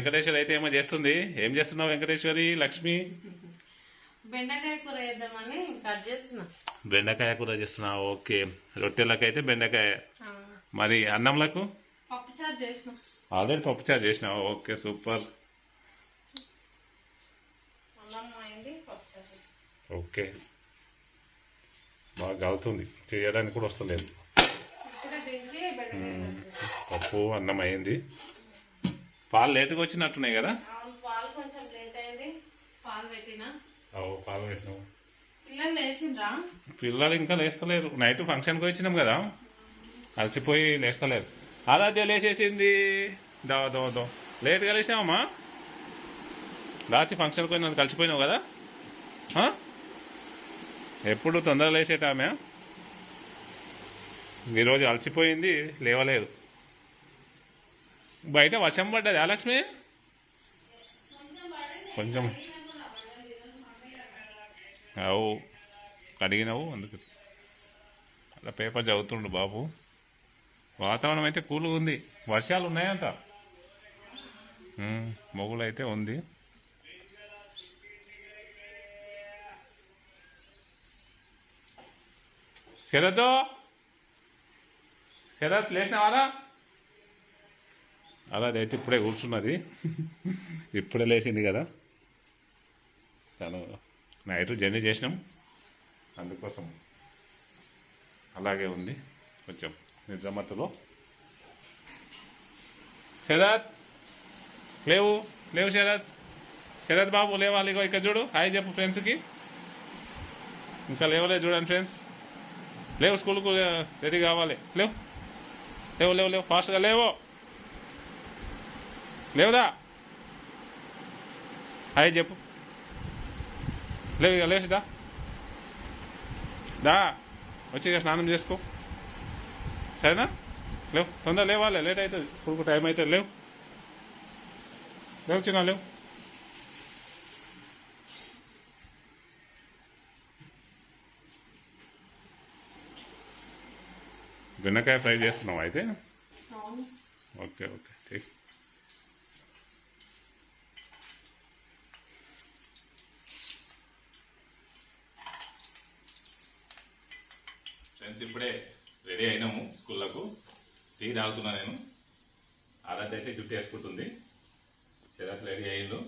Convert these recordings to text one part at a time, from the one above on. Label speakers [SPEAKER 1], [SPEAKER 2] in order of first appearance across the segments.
[SPEAKER 1] వెంకటేశ్వరి అయితే ఏమో చేస్తుంది. ఏం చేస్తున్నావు వెంకటేశ్వరి లక్ష్మి?
[SPEAKER 2] బెండకాయ కూర వేద్దామని కట్ చేస్తున్నా.
[SPEAKER 1] బెండకాయ కూర చేస్తున్నావు ఓకే. రొట్టెలకైతే బెండకాయ.
[SPEAKER 2] ఆ,
[SPEAKER 1] మరి అన్నంలకు?
[SPEAKER 2] పప్పు చారు చేసిన.
[SPEAKER 1] ఆల్రెడీ పప్పుచారు చేసినావు ఓకే సూపర్. ఓకే. బాగా అవుతుంది. చేయడానికి కూడా వస్తలేదు.
[SPEAKER 2] బెండకాయ చేస్తున్నా.
[SPEAKER 1] పప్పు అన్నం అయింది. పాలు లేటుగా వచ్చినట్టున్నాయి కదా?
[SPEAKER 2] అవును పాలు కొంచెం లేట్ అయింది. పాలు పెట్టిన.
[SPEAKER 1] అవు పాలు పెట్టినావు.
[SPEAKER 2] పిల్లలు లేచిండ్రా?
[SPEAKER 1] పిల్లలు ఇంకా లేస్తలేరు. నైట్ ఫంక్షన్కి వచ్చినాం కదా. అలసిపోయి లేస్తలేరు. ఆరాధ్య లేచేసింది. దో దో దో. లేట్గా లేచినావమ్మా రాత్రి ఫంక్షన్కి పోయి నన్ను కలిసిపోయినావు కదా? ఎప్పుడు తొందరగా లేచేట ఆమె? ఈరోజు అలసిపోయింది లేవలేదు. బయట వర్షం పడ్డది. లక్ష్మి? కొంచెం. అవు కడిగినావు అందుకు. అలా పేపర్ చదువుతుండు బాబు. వాతావరణం అయితే కూల్గా ఉంది. వర్షాలు ఉన్నాయంట. ఉమ్, మొగులు అయితే ఉంది. శరత్? శరత్ లేచినవారా? అలా అయితే ఇప్పుడే కూర్చున్నది. ఇప్పుడే లేచింది కదా. తను నైట్ జర్నీ చేసినాం. అందుకోసం అలాగే ఉంది. కొంచెం నిద్రమత్తులో శరత్! లేవు లేవు శరత్. శరత్ బాబు లేవాలి. ఇక్కడ చూడు. హాయ్ చెప్పు ఫ్రెండ్స్కి. ఇంకా లేవలేదు చూడండి ఫ్రెండ్స్. లేవు స్కూల్కు రెడీ కావాలి. లేవు. లేవు లేవు లేవు. ఫాస్ట్గా లేవు. లేవురా. హాయ్ చెప్పు. లేవు ఇక లేచి దా వచ్చి స్నానం చేసుకో. సరేనా? లేవు తొందర లేవాలి లేట్ అవుతుంది. స్కూల్కు టైం అవుతుంది లేవు. లేవు చిన్న లేవు. బెండకాయ ఫ్రై చేస్తున్నావు అయితే? ఓకే ఓకే చెయ్యి ఇప్పుడే రెడీ అయినాము స్కూళ్ళకు. టీ తాగుతున్నా నేను. ఆరాధ్య అయితే జుట్టు వేసుకుంటుంది. శరత్ రెడీ అయ్యిండు.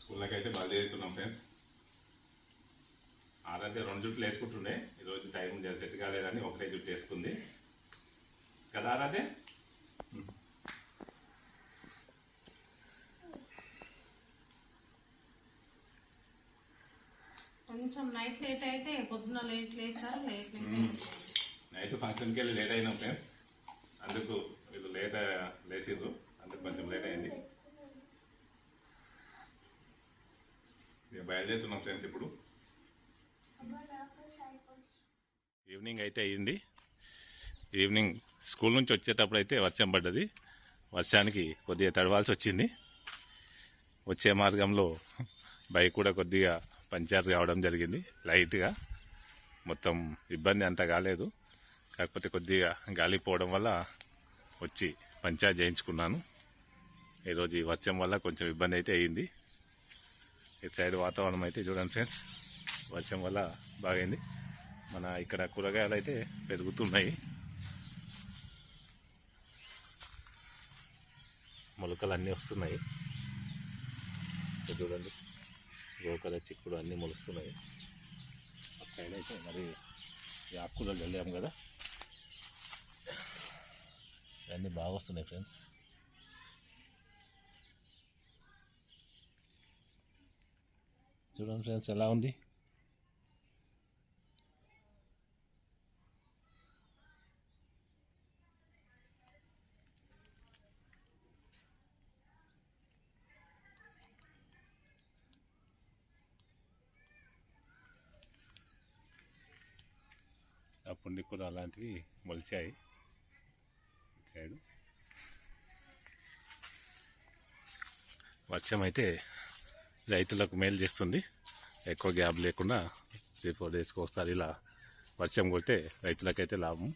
[SPEAKER 1] స్కూళ్ళకి అయితే బయలుదేరుతున్నాం ఫ్రెండ్స్. ఆరాధ్య రెండు జుట్లు వేసుకుంటుండే. ఈరోజు టైం సెట్ కాలేదని ఒకటే జుట్టు వేసుకుంది. కదా ఆరాధ్య?
[SPEAKER 2] కొంచెం నైట్ లేట్ అయితే పొద్దున లేట్ లేస్తారు లేట్ లేట్
[SPEAKER 1] నైట్ ఫంక్షన్కి వెళ్ళి లేట్ అయినాం ఫ్రెండ్స్ అందుకు వీళ్ళు లేట్ లేచిండ్రు అందుకు కొంచెం లేట్ అయింది. బయలుదేరుతున్నాం ఫ్రెండ్స్ ఇప్పుడు. ఈవినింగ్ అయితే అయ్యింది. ఈవినింగ్ స్కూల్ నుంచి వచ్చేటప్పుడు అయితే వర్షం పడ్డది. వర్షానికి కొద్దిగా తడవాల్సి వచ్చింది. వచ్చే మార్గంలో బైక్ కూడా కొద్దిగా పంచర్ కావడం జరిగింది. లైట్గా. మొత్తం ఇబ్బంది అంత కాలేదు. కాకపోతే కొద్దిగా గాలి పోవడం వల్ల వచ్చి పంచర్ చేయించుకున్నాను. ఈరోజు ఈ వర్షం వల్ల కొంచెం ఇబ్బంది అయితే అయ్యింది ఇటు సైడ్ వాతావరణం అయితే చూడండి ఫ్రెండ్స్ వర్షం వల్ల బాగైంది. మన ఇక్కడ కూరగాయలు అయితే పెరుగుతున్నాయి. మొలకలు అన్నీ వస్తున్నాయి చూడండి. గోకర చిక్కుడు అన్నీ మొలుస్తున్నాయి. అటు సైడ్ అయితే మరి ఈ ఆకుకూరలు వెళ్ళాము కదా. అన్నీ బాగా వస్తున్నాయి ఫ్రెండ్స్. చూడండి ఫ్రెండ్స్ ఎలా ఉంది ఆ లాంటివి అలాంటివి మొలిచాయి. సైడు. వర్షం అయితే రైతులకు మేలు చేస్తుంది. ఎక్కువ గ్యాప్ లేకుండా త్రీ ఫోర్ డేస్కి ఒకసారి ఇలా వర్షం కొడితే రైతులకైతే లాభం.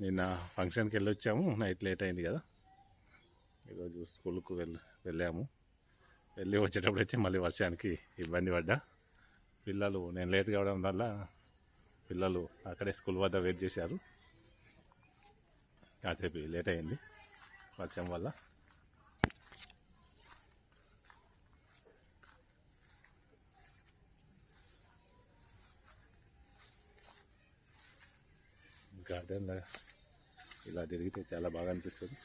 [SPEAKER 1] నిన్న ఫంక్షన్కి వెళ్ళి వచ్చాము నైట్ లేట్ అయింది కదా. ఈరోజు స్కూల్కు వెళ్ళి వెళ్ళాము. వెళ్ళి వచ్చేటప్పుడు అయితే మళ్ళీ వర్షానికి ఇబ్బంది పడ్డా. పిల్లలు నేను లేట్ కావడం వల్ల పిల్లలు అక్కడే స్కూల్ వద్ద వెయిట్ చేశారు. కాసేపు లేట్ అయింది వర్షం వల్ల. గార్డెన్ ఇలా తిరిగితే చాలా బాగా అనిపిస్తుంది.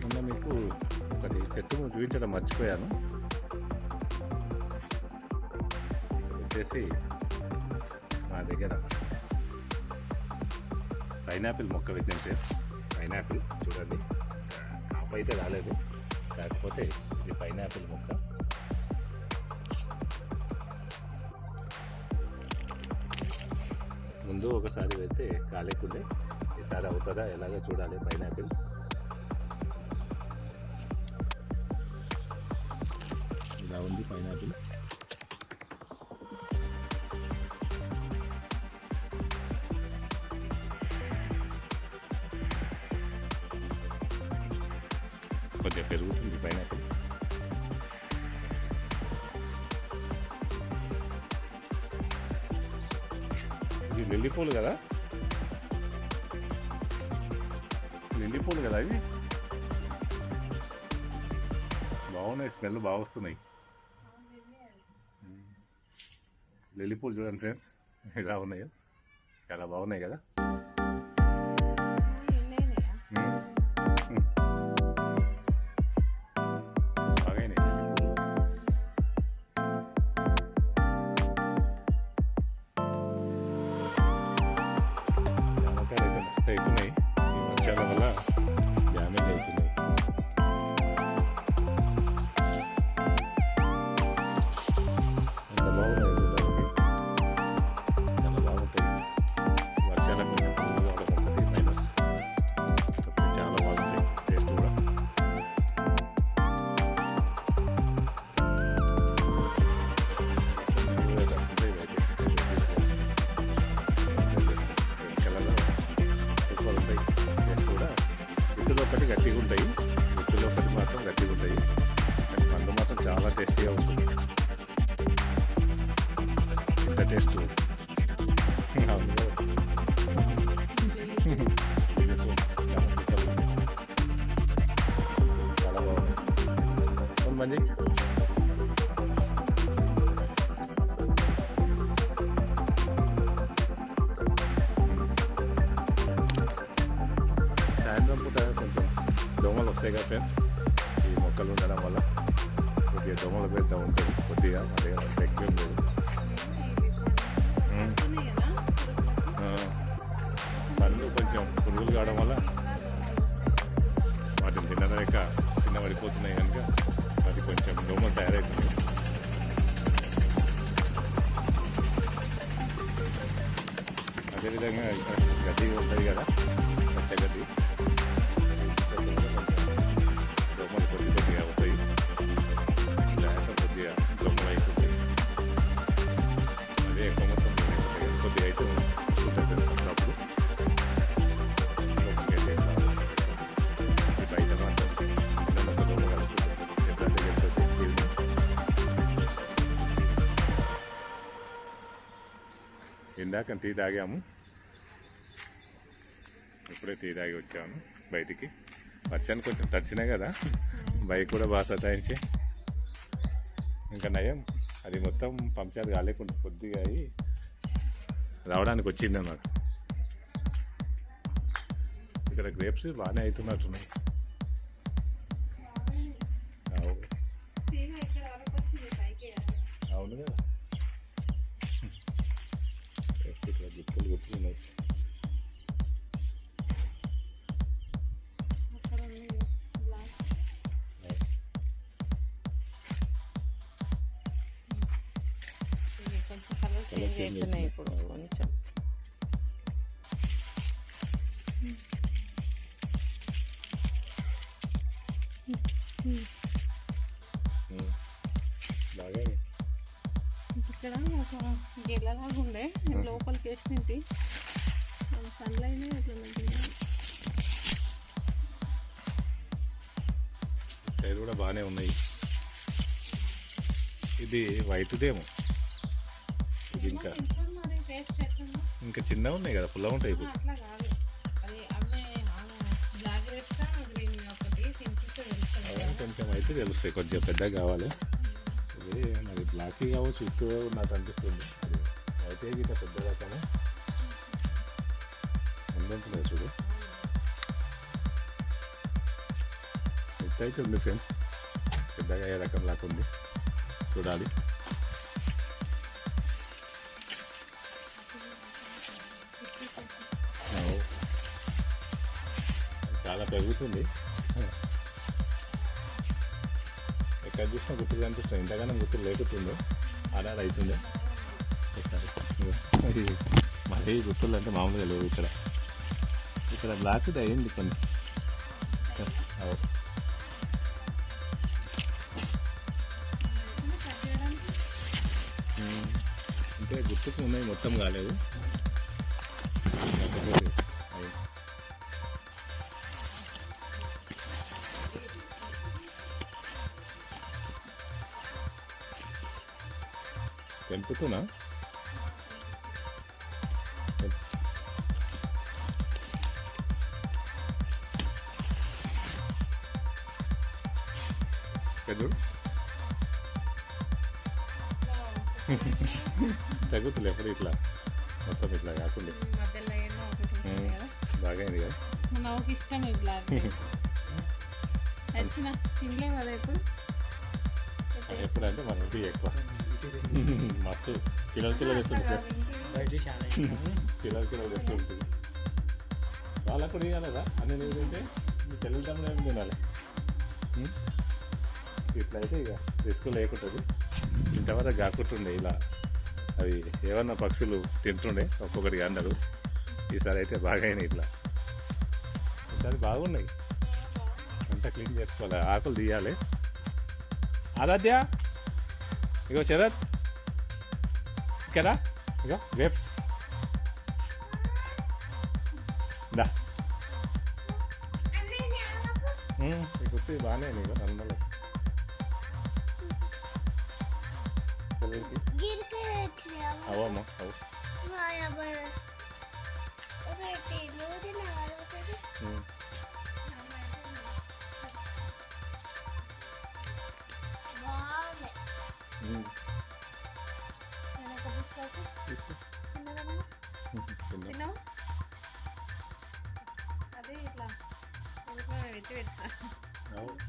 [SPEAKER 1] మొన్న మీకు ఒకటి చెట్టు చూపించడం మర్చిపోయాను. వచ్చేసి మా దగ్గర పైనాపిల్ మొక్క పెట్టిన సార్ పైనాపిల్ చూడండి. కాపు అయితే రాలేదు. కాకపోతే ఇది పైనాపిల్ మొక్క. ఒకసారి వెళ్తే కాలేకుండే ఈసారి అవుతుందా ఎలాగో చూడాలి పైనాపిల్. ఇలా ఉంది పైనాపిల్. పూలు కదా? లిల్లీ పూలు కదా ఇవి? బాగున్నాయి స్మెల్ బాగా వస్తున్నాయి. లిల్లీ పూలు చూడండి ఫ్రెండ్స్ ఎలా ఉన్నాయో. చాలా బాగున్నాయి కదా? కదా ఫ్రెండ్స్ ఈ మొక్కలు ఉండడం వల్ల కొద్దిగా దోమలు పెడతా ఉంటుంది కొద్దిగా అదే ఎక్కువ లేదు పండ్లు కొంచెం పురుగులు కావడం వల్ల వాటిని తినలేక కింద పడిపోతున్నాయి కనుక అది కొంచెం దోమలు తయారవుతుంది అదేవిధంగా ఇక్కడ గడ్డి ఉంటుంది కదా ఇందాక టీ తాగాము. ఇప్పుడే టీ తాగి వచ్చాము బయటికి. వర్షానికి కొంచెం తడిచినాయి కదా బైక్ కూడా బాగా సతాయించి. ఇంకా నయం అది మొత్తం పంచారు కాలేకుండా కొద్దిగా అయి రావడానికి వచ్చింది అన్నమాట. ఇక్కడ గ్రేప్స్ బాగానే అవుతున్నట్టున్నాయి. అవు. అవును కదా. ఇక్కడ గుర్తులు గుర్తులు ఉన్నాయి అవు.
[SPEAKER 2] కొంచెం కలర్
[SPEAKER 1] Colour
[SPEAKER 2] చేంజ్
[SPEAKER 1] change
[SPEAKER 2] అవుతున్నాయి
[SPEAKER 1] అవుతున్నాయి.
[SPEAKER 2] ఇప్పుడు కొంచెం
[SPEAKER 1] ఉమ్.
[SPEAKER 2] ఇక్కడ గెలలాగా ఉండే. లోపలికి వేసినట్టు సన్లైన్ మంచిగా
[SPEAKER 1] సైడ్ కూడా బాగానే ఉన్నాయి. ఇది వైట్దేమో ఇది ఇంకా ఇంకా చిన్నగా ఉన్నాయి కదా పుల్లగా ఉంటాయి ఇప్పుడు. కొంచెం అయితే తెలుస్తాయి. కొంచెం పెద్దగా కావాలి. ఇది మరి బ్లాక్ కావచ్చు ఎక్కువ నాకు అనిపిస్తుంది అది అయితే గిట్ట పెద్ద రకము ఉందంటున్నాయి చూడు ఎత్తు అయితే ఉంది ఫ్రెండ్స్ పెద్దగా ఏ రకం లాగా ఉంది చూడాలి చాలా పెరుగుతుంది ఎక్కడ చూసినా గుర్తులు కనిపిస్తుంది ఎంతగానో గుర్తులు లేకుంటుందో ఆడాడు అవుతుంది. ఇది మరీ గుర్తులు అంటే మామూలుగా లేవు ఇక్కడ ఇక్కడ బ్లాక్ అయింది కొన్ని. అంటే గుర్తుకు ఉన్నాయి మొత్తం కాలేదు తెంపుతున్నా పెద్దడు తగ్గుతుంది ఎప్పుడు ఇట్లా? మొత్తం ఇట్లా కాకుండా. బాగా అయింది కదా?
[SPEAKER 2] నాకు ఇష్టం ఈ బ్లాక్ వచ్చిన తినలే కదా ఇప్పుడు
[SPEAKER 1] అది ఎప్పుడంటే మన ఇంటికి ఎక్కువ. మస్తు కిలో కిలో తెస్తుంది కిలో కిలో తెస్తుంటుంది వాళ్ళకు కూడా ఇవ్వాలరా అన్ని నువ్వు తింటే మీ పిల్లల తమ్ముడు ఏమి తినాలి? ఉం? ఇట్లా అయితే ఇక రిస్క్ లేకుంటుంది. ఇంతవరకు కాకుంటుండే ఇలా. అవి ఏమన్నా పక్షులు తింటుండే ఒక్కొక్కటి అన్నారు. ఈసారి అయితే బాగా అయినాయి ఇట్లా. ఈసారి బాగున్నాయి. అంతా క్లీన్ చేసుకోవాలి. ఆకులు తీయాలి. ఆరాధ్య! ఇగో శరత్ ఇక్కడ ఇగో గ్రేప్స్ దా గుర్తు బాగానే నీకు నల్లలు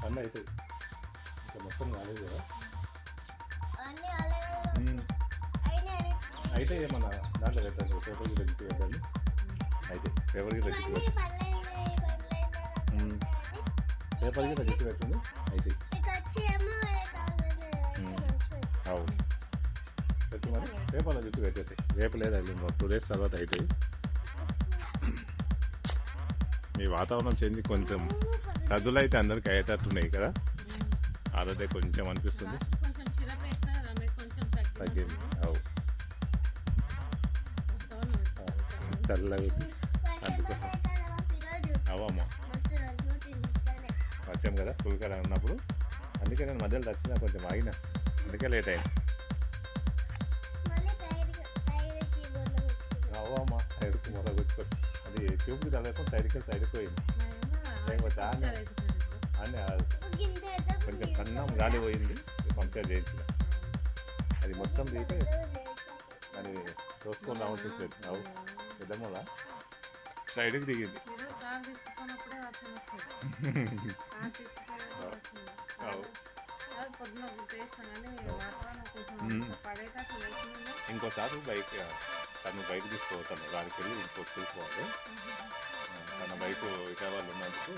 [SPEAKER 1] అన్నీ అవుతాయి ఇంకా మొత్తం కాలేదు కదా. అయితే ఏమన్నా దాంట్లో పెట్టండి పేపర్ గిట్ల తిప్పి పెట్టండి అయితే పేపర్ గిట్ల తిప్పి పెట్టండి ఉమ్, పేపర్ గిట్ల తిప్పి పెట్టండి అయితే. అవు. పెట్టు మరి. పేపర్లో చుట్టూ పెట్టేసి రేపు లేదా టూ డేస్ తర్వాత అవుతాయి మీ వాతావరణం చెంది కొంచెం. సద్దులు అయితే అందరికి అయ్యేటట్టున్నాయి కదా అదే కొంచెం అనిపిస్తుంది
[SPEAKER 2] తగ్గింది
[SPEAKER 1] అవు అందుకోసం వచ్చాం కదా స్కూల్ ఉన్నప్పుడు అందుకే నేను మధ్యలో వచ్చిన కొంచెం ఆగిన అందుకే లేట్ అయింది మొదలు కొట్టుకోవచ్చు అది ట్యూబ్కి తగ్గకుండా సైడ్కి సైడ్కి పోయింది దాన్ని అని కొంచెం కన్నం గాలి పోయింది పంక్చర్ చేయించిన అది మొత్తం తీసి దాన్ని చూసుకొని రావాల్సి అవు పెద్దమ్మల సైడ్కి దిగింది. ఇంకోసారి బైక్ తను బైక్ తీసుకోతాను దానికి వెళ్ళి ఇంకో తీసుకోవాలి తన బైక్ విజయవాడలో ఉన్నందుకు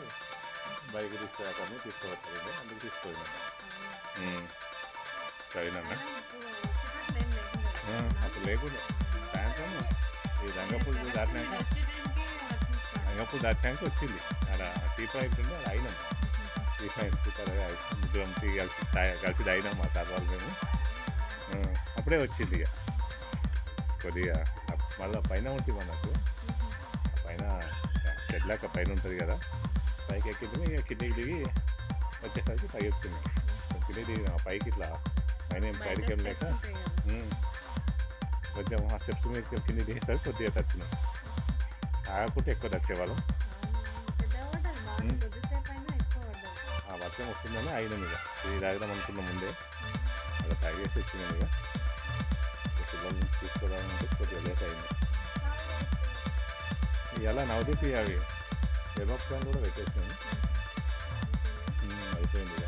[SPEAKER 1] బైక్ తీసుకురాకని తీసుకోవట్లేదు. అందుకు సరేనన్నా
[SPEAKER 2] ఇప్పుడు వచ్చేటట్లు ఏం లేకుండా.
[SPEAKER 1] సాయంత్రం ఈ రంగపూర్ దాటినాక రంగపూర్ దాటినాక వచ్చింది. అక్కడ టీ పాయింట్ ఉంది అది అయినాం. టీ పాయింట్ త్వరగా ముగ్గురం టీ కలిసి కలిసి తాగినాం మా తర్వాత మేము. అప్పుడే వచ్చింది ఇక. కొద్దిగా మళ్ళా పైన ఉంటుంది మనకు చెట్లాక పైన ఉంటుంది కదా. పైకి ఎక్కింది కిందికి దిగి వచ్చేసరికి పైకి వచ్చింది కిందికి దిగి పైకి ఇట్లా పైన ఏం పైకి ఏం లేక. కొంచెం ఆ స్టెప్స్ మీద కింద దిగేసరికి కొద్దిగా తచ్చినాం ఆగకుంటే ఎక్కువ తచ్చేవాళ్ళం ఆ వర్షం వస్తుందని అయినాం ఇక. ఇది తాగదాం అనుకున్నాం ముందే. అలా తాగేసి వచ్చినాం ఇక. ఇక పిల్లల్ని తీసుకోవడానికి కొద్దిగా లేట్ అయింది. ఇలా నవదీపి అవి ఎర్రప్షన్ కూడా పెట్టేసాను. అయిపోయింది ఇక.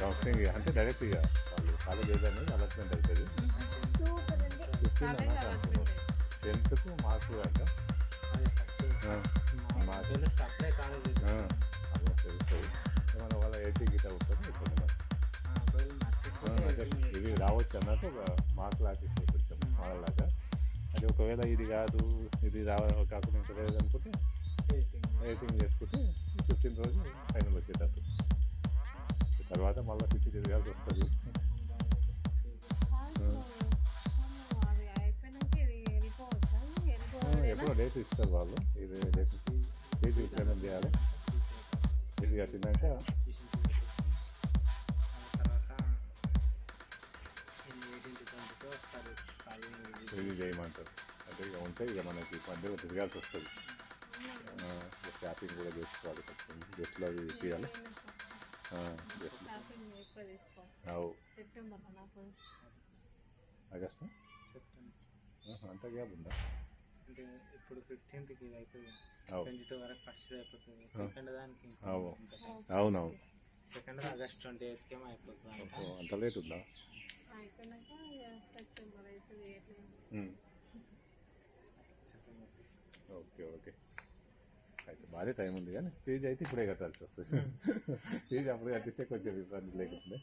[SPEAKER 1] కౌన్సిలింగ్ అంటే డైరెక్ట్ ఇక. వాళ్ళు కాలేజ్ ఏదని అలాట్మెంట్ అవుతుంది. ఫిఫ్టీన్ టెన్త్కు మార్క్స్ తెలుస్తుంది ఏమైనా వాళ్ళ ఎయిటీ గిట్ అవుతుంది ఇవి రావచ్చు అన్నట్టు మార్క్ లాగా కొంచెం వాళ్ళలాగా అది ఒకవేళ ఇది కాదు ఇది రావ కాకుండా ఇంకా లేదు అనుకుంటే రేటింగ్ చేసుకుంటే ఫిఫ్టీన్ రోజు ఫైనల్ వచ్చేటట్టు. తర్వాత మళ్ళీ ఫిఫ్టీ తిరగాల్సి వస్తుంది.
[SPEAKER 2] ఇది
[SPEAKER 1] ఎప్పుడో డేట్ ఇస్తారు వాళ్ళు. ఇది డేట్ ఫీజు పేమెంట్ చేయాలి. ఫీజు కట్టినాక అంటే ఇక ఉంటే ఇక మనకి మధ్యలో తిరగాల్సి వస్తుంది. షాపింగ్ కూడా చేసుకోవాలి కొంచెం. గెస్ట్లో అవి తీయాలి. ఆగస్టు? అంత గ్యాప్ ఉందా?
[SPEAKER 3] అంటే ఇప్పుడు ఫిఫ్టీన్త్కి అవుతుంది
[SPEAKER 1] అవు.
[SPEAKER 3] ట్వంటీ టూ వరకు ఫస్ట్ అయిపోతుంది. సెకండ్ దానికి
[SPEAKER 1] అవు. అవునవును.
[SPEAKER 3] సెకండ్ ఆగస్ట్ ట్వంటీ ఎయిత్కి ఏమో అయిపోతుంది
[SPEAKER 1] అంత లేట్ ఉందా? Okay okay. అయితే భారీ టైం ఉంది కానీ ఫీజు అయితే ఇప్పుడే కట్టాల్సి వస్తుంది. ఫీజు అప్పుడు కట్టిస్తే కొంచెం ఇబ్బంది లేకుండా.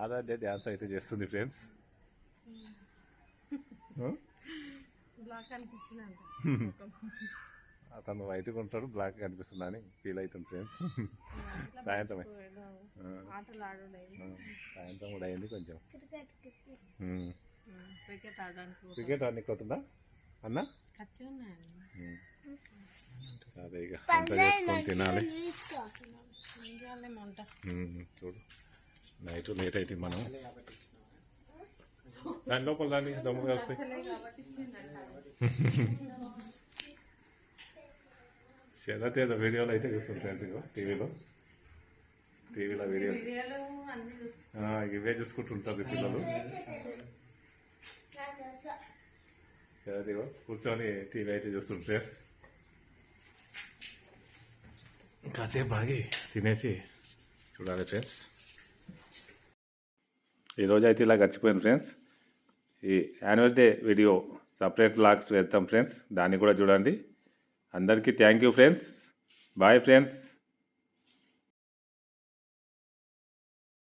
[SPEAKER 1] ఆధార్ డ్యాన్స్ అయితే చేస్తుంది ఫ్రెండ్స్
[SPEAKER 2] బ్లాక్ అనిపిస్తుంది అంట.
[SPEAKER 1] అతను వైట్గా ఉంటాడు బ్లాక్ కనిపిస్తుంది అని ఫీల్ అవుతుంది ఫ్రెండ్స్
[SPEAKER 2] ఆడుడే
[SPEAKER 1] సాయంత్రం కూడా అయింది కొంచెం.
[SPEAKER 2] క్రికెట్ ఆడడానికి.
[SPEAKER 1] క్రికెట్ అన్ని కొట్టుందా అన్న? అదే ఇక వంట చేసుకొని తినాలి. చూడు. నైట్ లేట్ అయితే మనం దాని లోపల దాన్ని దొంగగా వస్తాయి
[SPEAKER 2] కాబట్టి ఇచ్చిందంట
[SPEAKER 1] చేదైతే ఏదో వీడియోలో అయితే ఫ్రెండ్స్ ఇగో టీవీలో. టీవీలో వీడియో
[SPEAKER 2] వీడియోలు అన్ని చూస్తాం
[SPEAKER 1] ఆ, ఇవే చూసుకుంటుంటారు పిల్లలు. కూర్చొని టీవీ అయితే చూస్తుంది ఫ్రెండ్స్ కాసేపు ఆగి తినేసి చూడాలి ఫ్రెండ్స్. ఈరోజు అయితే ఇలా గడిచిపోయింది ఫ్రెండ్స్. ఈ annual day video separate blogs వెళ్తాం ఫ్రెండ్స్. దాన్ని కూడా చూడండి. అందరికీ thank you friends. Bye friends.